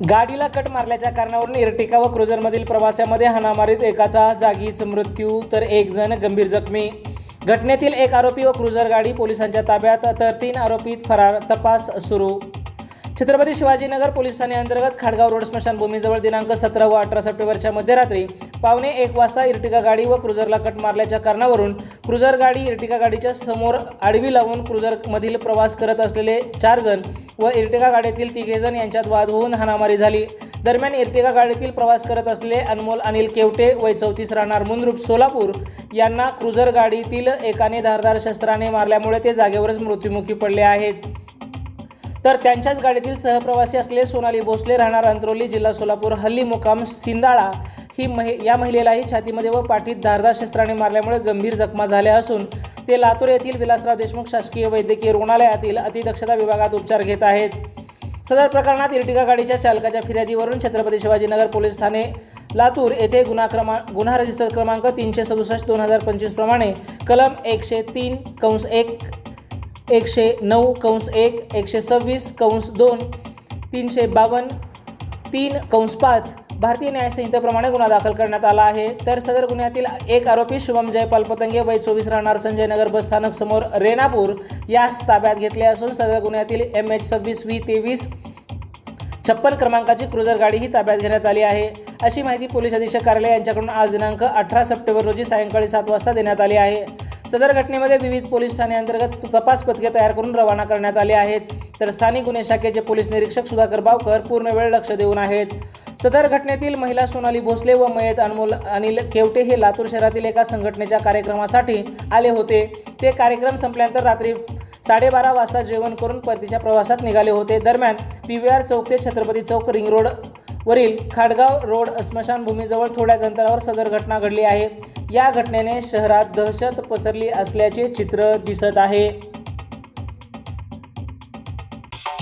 गाडीला कट मारल्याच्या कारणावरून इर्टिका व क्रुझरमधील प्रवासामध्ये हाणामारीत एकाचा जागीच मृत्यू तर एक जण गंभीर जखमी. घटनेतील एक आरोपी व क्रुझर गाडी पोलिसांच्या ताब्यात तर तीन आरोपी फरार तपास सुरू. छत्रपती शिवाजीनगर पोलीस ठाण्याअंतर्गत अंतर्गत खाडगाव रोड स्मशानभूमीजवळ दिनांक सतरा व अठरा सप्टेंबरच्या मध्यरात्री पावणे एक वाजता इर्टिका गाडी व क्रुझरला कट मारल्याच्या कारणावरून क्रुझर गाडी इर्टिका गाडीच्या समोर आडवी लावून क्रुझरमधील प्रवास करत असलेले चार जण व इर्टिका गाडीतील तिघेजण यांच्यात वाद होऊन हाणामारी झाली. दरम्यान इर्टिका गाडीतील प्रवास करत असलेले अनमोल अनिल केवटे वय चौतीस राहणार मुंद्रुप सोलापूर यांना क्रुझर गाडीतील एकाने धारदार शस्त्राने मारल्यामुळे ते जागेवरच मृत्युमुखी पडले आहेत. तर त्यांच्याच गाडीतील सहप्रवासी असलेले सोनाली भोसले राहणार अंत्रोली जिल्हा सोलापूर हल्ली मुकाम सिंदाळा ही महि या महिलेलाही छातीमध्ये व पाठीत धारदार शस्त्राने मारल्यामुळे गंभीर जखमा झाल्या असून ते लातूर येथील विलासराव देशमुख शासकीय वैद्यकीय रुग्णालयातील अतिदक्षता विभागात उपचार घेत आहेत. सदर प्रकरणात इर्टिगा गाडीच्या चालकाच्या फिर्यादीवरून छत्रपती शिवाजीनगर पोलीस ठाणे लातूर येथे गुन्हा क्रमांक गुन्हा रजिस्टर क्रमांक तीनशे सदुसष्ट दोन हजार पंचवीस प्रमाणे कलम एकशे तीन कंस एक एकशे नऊ कंस एक एकशे सव्वीस कंस दोन तीनशे बावन्न तीन कंस पाच भारतीय न्यायसंहितेप्रमाणे गुन्हा दाखल करण्यात आला आहे. तर सदर गुन्ह्यातील एक आरोपी शुभम जयपाल पतंगे वय चोवीस राहणार संजय नगर बस स्थानक समोर रेणापूर यास ताब्यात घेतले असून सदर गुन्ह्यातील एम एच सव्वीस व्ही तेवीस छप्पन क्रमांकाची क्रुझर गाडीही ताब्यात घेण्यात आली आहे. अशी माहिती पोलीस अधीक्षक कार्यालय यांच्याकडून आज दिनांक अठरा सप्टेंबर रोजी सायंकाळी सात वाजता देण्यात आली आहे. सदर घटनेमध्ये विविध पोलीस ठाण्याअंतर्गत तपास पथके तयार करून रवाना करण्यात आले आहेत. तर स्थानिक गुन्हे शाखेचे पोलीस निरीक्षक सुधाकर बावकर पूर्ण वेळ लक्ष देऊन आहेत. सदर घटनेतील महिला सोनाली भोसले व मयत अनमोल अनिल केवटे हे लातूर शहरातील एका संघटनेच्या कार्यक्रमासाठी आले होते. ते कार्यक्रम संपल्यानंतर रात्री साडेबारा वाजता जेवण करून परतीच्या प्रवासात निघाले होते. दरम्यान पी व्ही आर चौक ते छत्रपती चौक रिंग रोड वरील खाडगाव रोड स्मशानभूमीजवळ थोड्याच अंतरावर सदर घटना घडली आहे. या घटनेने शहरात दहशत पसरली असल्याचे चित्र दिसत आहे.